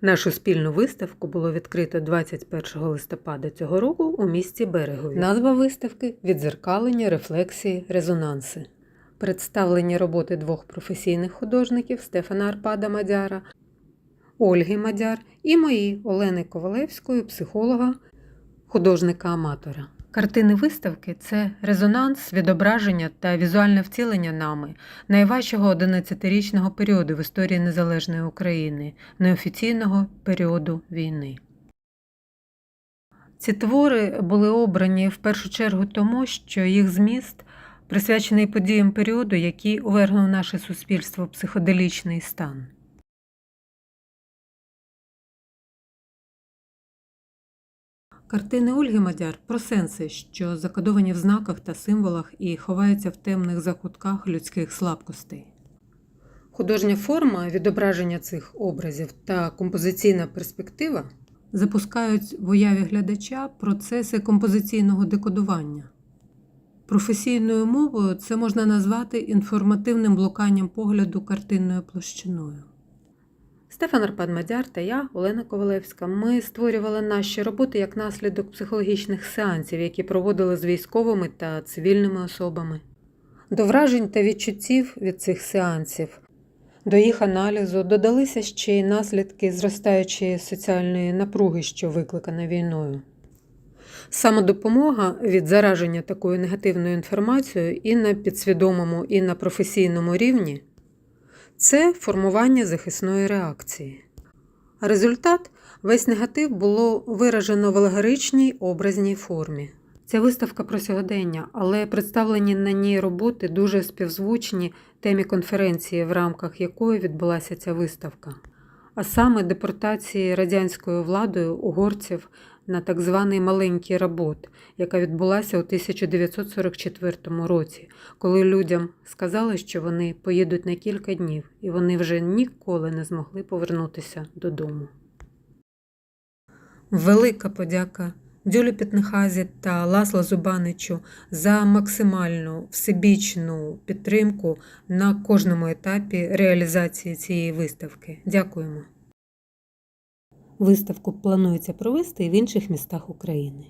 Нашу спільну виставку було відкрито 21 листопада цього року у місті Берегові. Назва виставки відзеркалення, рефлексії, резонанси. Представлені роботи двох професійних художників Стефана Арпада Мадяра, Ольги Мадяр і мої Олени Ковалевської, психолога, художника-аматора. Картини виставки це резонанс, відображення та візуальне втілення нами найважчого 11-річного періоду в історії незалежної України, неофіційного періоду війни. Ці твори були обрані в першу чергу тому, що їх зміст присвячений подіям періоду, який увергнув наше суспільство в психоделічний стан. Картини Ольги Мадяр про сенси, що закодовані в знаках та символах і ховаються в темних закутках людських слабкостей. Художня форма відображення цих образів та композиційна перспектива запускають в уяві глядача процеси композиційного декодування. Професійною мовою це можна назвати інформативним блуканням погляду картинною площиною. Стефан Арпад Мадяр та я, Олена Ковалевська, ми створювали наші роботи як наслідок психологічних сеансів, які проводили з військовими та цивільними особами. До вражень та відчуттів від цих сеансів, до їх аналізу додалися ще й наслідки зростаючої соціальної напруги, що викликана війною. Самодопомога від зараження такою негативною інформацією і на підсвідомому, і на професійному рівні це формування захисної реакції. Результат весь негатив було виражено в алегоричній образній формі. Ця виставка про сьогодення, але представлені на ній роботи дуже співзвучні темі конференції, в рамках якої відбулася ця виставка, а саме депортації радянською владою угорців на так званий маленький робот, яка відбулася у 1944 році, коли людям сказали, що вони поїдуть на кілька днів, і вони вже ніколи не змогли повернутися додому. Велика подяка Дюлі Пітнехазі та Ласло Зубаничу за максимальну всебічну підтримку на кожному етапі реалізації цієї виставки. Дякуємо. Виставку планується провести і в інших містах України.